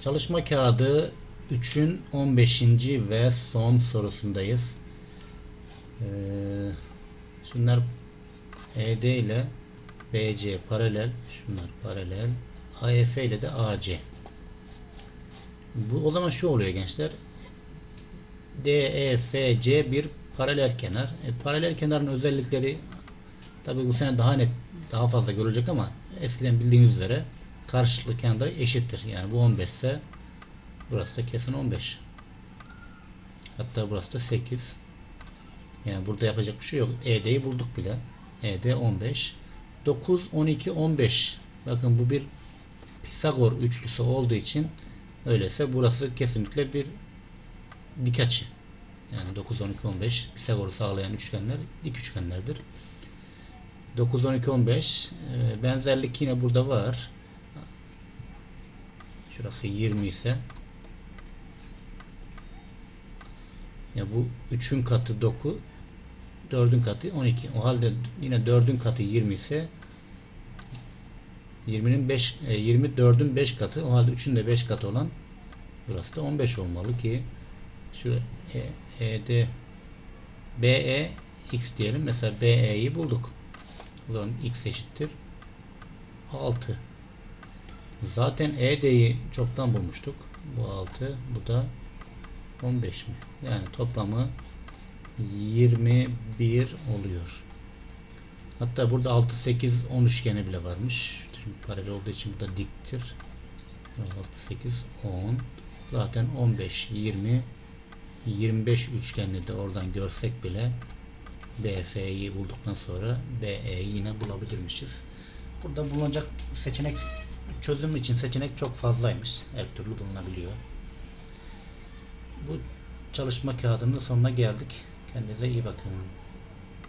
Çalışma kağıdı 3'ün 15. ve son sorusundayız. Ee, şunlar ED ile BC paralel, şunlar paralel, AF ile de AC. Bu o zaman şu oluyor gençler. DEFC bir paralel kenar. E, paralel kenarın özellikleri tabi bu sene daha net daha fazla görülecek ama eskiden bildiğiniz üzere karşılıklı kenarları eşittir. Yani bu 15 ise burası da kesin 15. Hatta burası da 8. Yani burada yapacak bir şey yok. ED'yi bulduk bile. ED 15. 9, 12, 15. Bakın bu bir Pisagor üçlüsü olduğu için öyleyse burası kesinlikle bir dik açı. Yani 9, 12, 15 Pisagor'u sağlayan üçgenler dik üçgenlerdir. 9, 12, 15 e, benzerlik yine burada var. Şurası 20 ise ya bu 3'ün katı 9 4'ün katı 12. O halde yine 4'ün katı 20 ise 20'nin 5 e, 24'ün 5 katı o halde 3'ün de 5 katı olan burası da 15 olmalı ki şu e, ED BE x diyelim. Mesela BE'yi bulduk. O zaman x eşittir 6. Zaten ED'yi çoktan bulmuştuk. Bu 6. Bu da 15 mi? Yani toplamı 21 oluyor. Hatta burada 6, 8, 10 üçgeni bile varmış. Çünkü paralel olduğu için bu da diktir. 6, 8, 10. Zaten 15, 20, 25 üçgenli de oradan görsek bile BF'yi bulduktan sonra BE'yi yine bulabilirmişiz. Burada bulunacak seçenek çözüm için seçenek çok fazlaymış. Her türlü bulunabiliyor. Bu çalışma kağıdının sonuna geldik. Kendinize iyi bakın.